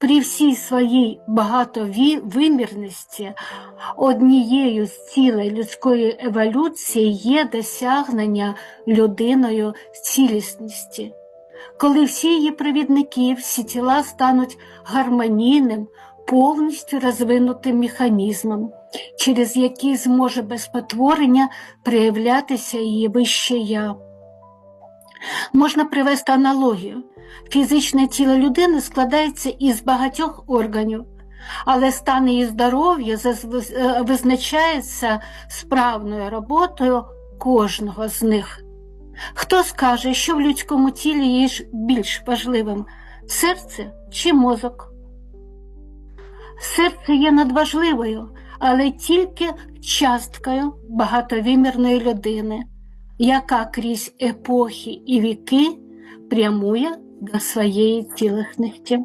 При всій своїй багатовимірності однією з цілей людської еволюції є досягнення людиною цілісності. Коли всі її провідники, всі тіла стануть гармонійним, повністю розвинутим механізмом, через який зможе без потворення проявлятися її вище я. Можна привести аналогію. Фізичне тіло людини складається із багатьох органів, але стан її здоров'я е, визначається справною роботою кожного з них. Хто скаже, що в людському тілі є більш важливим серце чи мозок? Серце є надважливою, але тільки часткою багатовимірної людини, яка крізь епохи і віки прямує до своєї цілісності.